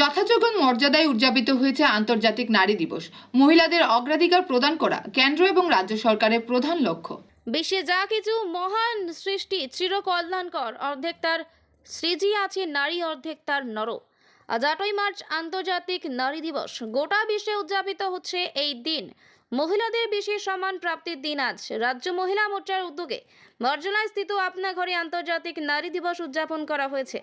যথাযোগ্য মর্যাদায় উদযাপিত হয়েছে আন্তর্জাতিক নারী দিবস। মহিলাদের অগ্রাধিকার প্রদান করা কেন্দ্র এবং রাজ্য সরকারের প্রধান লক্ষ্য। বিশ্বে যা কিছু মহান সৃষ্টি চিরকল্যাণকর, অর্ধেক তার সৃজি আছে নারী, অর্ধেক তার নর। আজ আটই মার্চ, আন্তর্জাতিক নারী দিবস। গোটা বিশ্বে উদযাপিত হচ্ছে এই দিন। মহিলাদের বিশেষ সম্মান প্রাপ্তির দিন আজ। রাজ্য মহিলা মোর্চার উদ্যোগে বর্জনায় স্থিত আপনা ঘরে আন্তর্জাতিক নারী দিবস উদযাপন করা হয়েছে।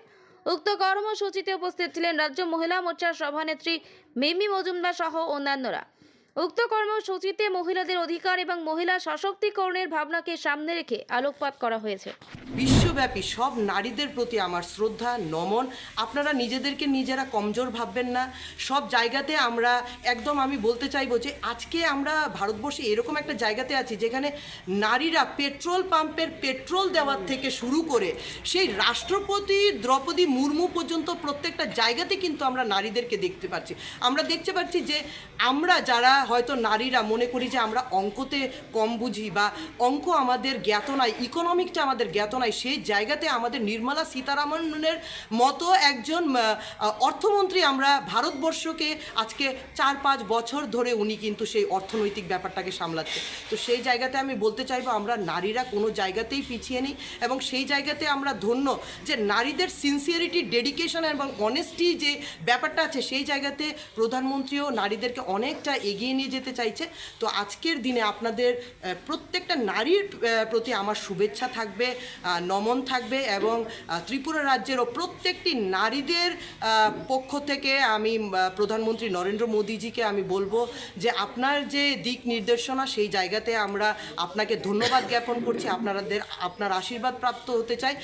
উক্ত কর্মসূচিতে উপস্থিত ছিলেন রাজ্য মহিলা মোর্চার সভানেত্রী মিমি মজুমদার সহ অন্যান্যরা। উক্ত কর্মসূচিতে মহিলাদের অধিকার এবং মহিলা সশক্তিকরণের ভাবনাকে সামনে রেখে আলোকপাত করা হয়েছে। বিশ্বব্যাপী সব নারীদের প্রতি আমার শ্রদ্ধা, নমন। আপনারা নিজেদেরকে নিজেরা কমজোর ভাববেন না। সব জায়গাতে আমরা একদম আমি বলতে চাইব যে, আজকে আমরা ভারতবর্ষে এরকম একটা জায়গাতে আছি যেখানে নারীরা পেট্রোল পাম্পের পেট্রোল দেওয়ার থেকে শুরু করে সেই রাষ্ট্রপতি দ্রৌপদী মুর্মু পর্যন্ত প্রত্যেকটা জায়গাতে কিন্তু আমরা নারীদেরকে দেখতে পাচ্ছি। আমরা দেখতে পাচ্ছি যে, আমরা যারা হয়তো নারীরা মনে করি যে আমরা অঙ্কতে কম বুঝি বা অঙ্ক আমাদের জ্ঞাত নাই ইকোনমিকটা আমাদের জ্ঞাত নাই, সেই জায়গাতে আমাদের নির্মলা সীতারামনের মতো একজন অর্থমন্ত্রী আমরা ভারতবর্ষকে আজকে চার পাঁচ বছর ধরে উনি কিন্তু সেই অর্থনৈতিক ব্যাপারটাকে সামলাচ্ছে। তো সেই জায়গাতে আমি বলতে চাইব আমরা নারীরা কোনো জায়গাতেই পিছিয়ে নেই এবং সেই জায়গাতে আমরা ধন্য যে নারীদের সিনসিয়ারিটি ডেডিকেশন এবং অনেস্টি যে ব্যাপারটা আছে, সেই জায়গাতে প্রধানমন্ত্রীও নারীদেরকে অনেকটা এগিয়ে নিয়ে যেতে চাইছে। তো আজকের দিনে আপনাদের প্রত্যেকটা নারীর প্রতি আমার শুভেচ্ছা থাকবে নমন থাকবে এবং ত্রিপুরা রাজ্যেরও প্রত্যেকটি নারীদের পক্ষ থেকে আমি প্রধানমন্ত্রী নরেন্দ্র মোদীজিকে আমি বলব যে আপনার যে দিক নির্দেশনা সেই জায়গাতে আমরা আপনাকে ধন্যবাদ জ্ঞাপন করছি। আপনাদের আপনার আশীর্বাদ প্রাপ্ত হতে চাই।